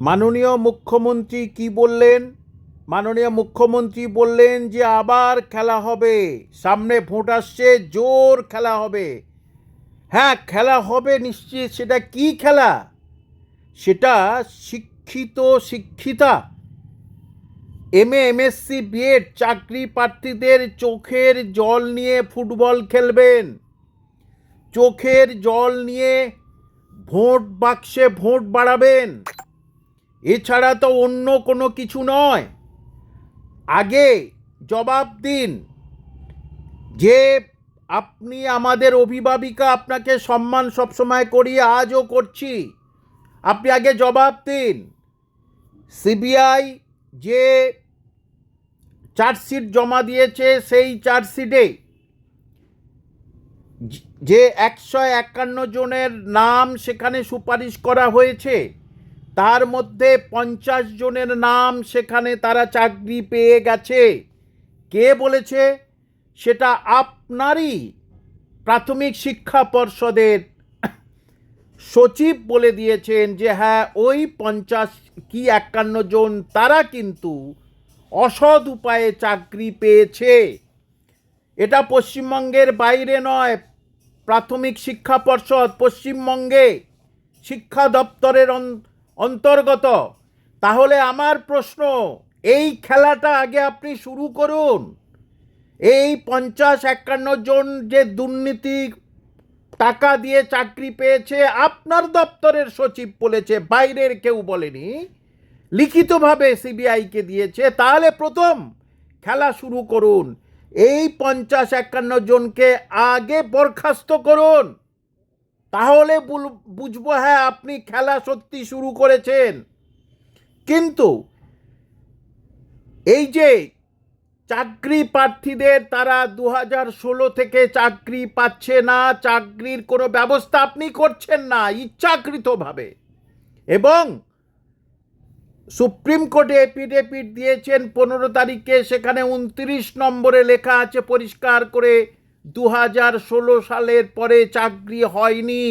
মাননীয় মুখ্যমন্ত্রী কি বললেন? মাননীয় মুখ্যমন্ত্রী বললেন যে আবার খেলা হবে। সামনে ভোট আসছে, জোর খেলা হবে। হ্যাঁ খেলা হবে নিশ্চিত। সেটা কি খেলা? সেটা শিক্ষিত শিক্ষিতা। এম এ এমএসসি বিএড চাকরি প্রার্থীদের চোখের জল নিয়ে ফুটবল খেলবেন। চোখের জল নিয়ে ভোট বাক্সে ভোট বাড়াবেন। এছাড়া তো অন্য কোনো কিছু নয়। আগে জবাব দিন। যে আপনি আমাদের অভিভাবিকা, আপনাকে সম্মান সবসময় করি, আজও করছি। আপনি আগে জবাব দিন। সিবিআই যে চার্জশিট জমা দিয়েছে সেই চার্জশিটে যে একশো একান্ন জনের নাম সেখানে সুপারিশ করা হয়েছে। তার মধ্যে পঞ্চাশ জনের নাম সেখানে তারা চাকরি পেয়ে গেছে। কে বলেছে? সেটা আপনারই প্রাথমিক শিক্ষা পর্ষদের সচিব বলে দিয়েছেন যে হ্যাঁ ওই পঞ্চাশ কি একান্ন জন তারা কিন্তু অসৎ উপায়ে চাকরি পেয়েছে। এটা পশ্চিমবঙ্গের বাইরে নয়, প্রাথমিক শিক্ষা পর্ষদ পশ্চিমবঙ্গে শিক্ষা দপ্তরের অন্তর্গত। তাহলে আমার প্রশ্ন, এই খেলাটা আগে আপনি শুরু করুন। এই পঞ্চাশ একান্ন জন যে দুর্নীতি, টাকা দিয়ে চাকরি পেয়েছে, আপনার দপ্তরের সচিব বলেছে, বাইরের কেউ বলেনি, লিখিতভাবে সিবিআইকে দিয়েছে, তাহলে প্রথম খেলা শুরু করুন। এই পঞ্চাশ একান্ন জনকে আগে বরখাস্ত করুন। তাহলে বুঝব হ্যাঁ আপনি খেলা সত্যি শুরু করেছেন। কিন্তু এই যে চাকরি প্রার্থীদের তারা দু ষোলো থেকে চাকরি পাচ্ছে না, চাকরির কোনো ব্যবস্থা আপনি করছেন না, ইচ্ছাকৃতভাবে। এবং সুপ্রিম কোর্টে এপিডেপিট দিয়েছেন, পনেরো তারিখে সেখানে উনত্রিশ নম্বরে লেখা আছে, পরিষ্কার করে দু হাজার ষোলো সালের পরে চাকরি হয়নি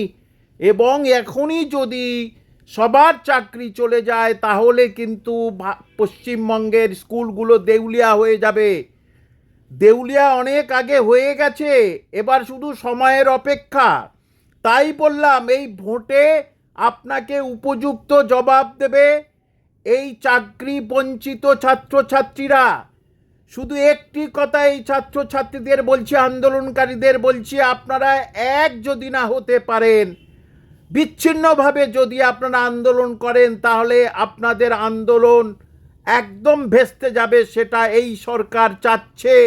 এবং এখনই যদি সবার চাকরি চলে যায়, তাহলে কিন্তু পশ্চিমবঙ্গের স্কুলগুলো দেউলিয়া হয়ে যাবে। দেউলিয়া অনেক আগে হয়ে গেছে, এবার শুধু সময়ের অপেক্ষা। তাই বললাম, এই ভোটে আপনাকে উপযুক্ত জবাব দেবে এই চাকরি বঞ্চিত ছাত্রছাত্রীরা। শুধু একটি কথাই ছাত্রছাত্রীদের বলছি, আন্দোলনকারীদের বলছি, আপনারা এক যদি না হতে পারেন, বিচ্ছিন্নভাবে যদি আপনারা আন্দোলন করেন, তাহলে আপনাদের আন্দোলন একদম ভেস্তে যাবে, সেটা এই সরকার চাচ্ছে।